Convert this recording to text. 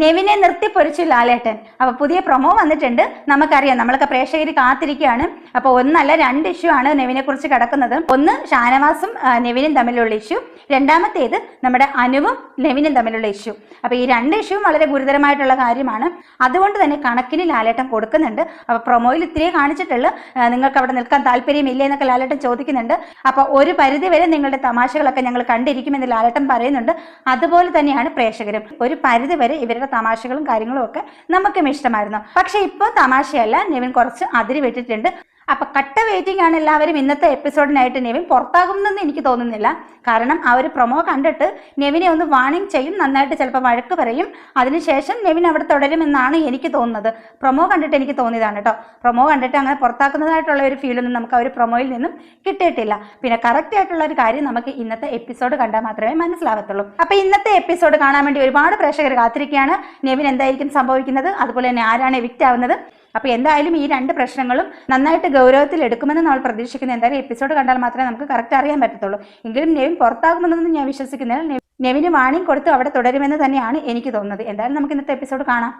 നെവിനെ നിർത്തി പൊരിച്ചു ലാലേട്ടൻ. അപ്പൊ പുതിയ പ്രൊമോ വന്നിട്ടുണ്ട്. നമുക്കറിയാം നമ്മളൊക്കെ പ്രേക്ഷകർ കാത്തിരിക്കുകയാണ്. അപ്പൊ ഒന്നല്ല രണ്ട് ഇഷ്യൂ ആണ് നെവിനെ കുറിച്ച് കിടക്കുന്നത്. ഒന്ന് ഷാനവാസും നെവിനും തമ്മിലുള്ള ഇഷ്യൂ രണ്ടാമത്തേത് നമ്മുടെ അനുവും നെവിനും തമ്മിലുള്ള ഇഷ്യൂ അപ്പൊ ഈ രണ്ട് ഇഷ്യൂവും വളരെ ഗുരുതരമായിട്ടുള്ള കാര്യമാണ്. അതുകൊണ്ട് തന്നെ കണക്കിന് ലാലേട്ടൻ കൊടുക്കുന്നുണ്ട്. അപ്പൊ പ്രൊമോയിൽ ഇത്തിരിയേ കാണിച്ചിട്ടുള്ളൂ. നിങ്ങൾക്ക് അവിടെ നിൽക്കാൻ താല്പര്യമില്ല എന്നൊക്കെ ലാലേട്ടൻ ചോദിക്കുന്നുണ്ട്. അപ്പൊ ഒരു പരിധി വരെ നിങ്ങളുടെ തമാശകളൊക്കെ ഞങ്ങൾ കണ്ടിരിക്കുമെന്ന് ലാലേട്ടൻ പറയുന്നുണ്ട്. അതുപോലെ തന്നെയാണ് പ്രേക്ഷകരും. ഒരു പരിധി വരെ ഇവരുടെ തമാശകളും കാര്യങ്ങളും ഒക്കെ നമുക്കും ഇഷ്ടമായിരുന്നു. പക്ഷെ ഇപ്പോൾ തമാശയല്ല. നിവിൻ കുറച്ച് അതിരി വിട്ടിട്ടുണ്ട്. അപ്പൊ കട്ട വെയിറ്റിംഗ് ആണ് എല്ലാവരും ഇന്നത്തെ എപ്പിസോഡിനായിട്ട് നെവിൻ പുറത്താകുമെന്ന് എനിക്ക് തോന്നുന്നില്ല. കാരണം ആ ഒരു പ്രൊമോ കണ്ടിട്ട് നെവിനെ ഒന്ന് വാണിംഗ് ചെയ്യും നന്നായിട്ട് ചിലപ്പോൾ വഴക്ക് പറയും. അതിനുശേഷം നെവിൻ അവിടെ തുടരുമെന്നാണ് എനിക്ക് തോന്നുന്നത്. പ്രൊമോ കണ്ടിട്ട് എനിക്ക് തോന്നിയതാണ് കേട്ടോ. പ്രൊമോ കണ്ടിട്ട് അങ്ങനെ പുറത്താക്കുന്നതായിട്ടുള്ള ഒരു ഫീലൊന്നും നമുക്ക് ആ ഒരു പ്രൊമോയിൽ നിന്നും കിട്ടിയിട്ടില്ല. പിന്നെ കറക്റ്റ് ആയിട്ടുള്ള ഒരു കാര്യം നമുക്ക് ഇന്നത്തെ എപ്പിസോഡ് കണ്ടാൽ മാത്രമേ മനസ്സിലാവത്തുള്ളൂ. അപ്പൊ ഇന്നത്തെ എപ്പിസോഡ് കാണാൻ വേണ്ടി ഒരുപാട് പ്രേക്ഷകർ കാത്തിരിക്കുകയാണ്. നെവിൻ എന്തായിരിക്കും സംഭവിക്കുന്നത്? അതുപോലെ തന്നെ ആരാണ് എവിക്റ്റ് ആവുന്നത്? അപ്പൊ എന്തായാലും ഈ രണ്ട് പ്രശ്നങ്ങളും നന്നായിട്ട് ഗൗരവത്തിൽ എടുക്കുമെന്ന് നമ്മൾ പ്രതീക്ഷിക്കുന്നത് എന്തായാലും എപ്പിസോഡ് കണ്ടാൽ മാത്രമേ നമുക്ക് കറക്റ്റ് അറിയാൻ പറ്റത്തുള്ളൂ. എങ്കിലും നെവിൻ പുറത്താകുമെന്നൊന്നും ഞാൻ വിശ്വസിക്കുന്നില്ല. നെവിന് വാണിംഗ് കൊടുത്ത് അവിടെ തുടരുമെന്ന് തന്നെയാണ് എനിക്ക് തോന്നുന്നത്. എന്തായാലും നമുക്ക് ഇന്നത്തെ എപ്പിസോഡ് കാണാം.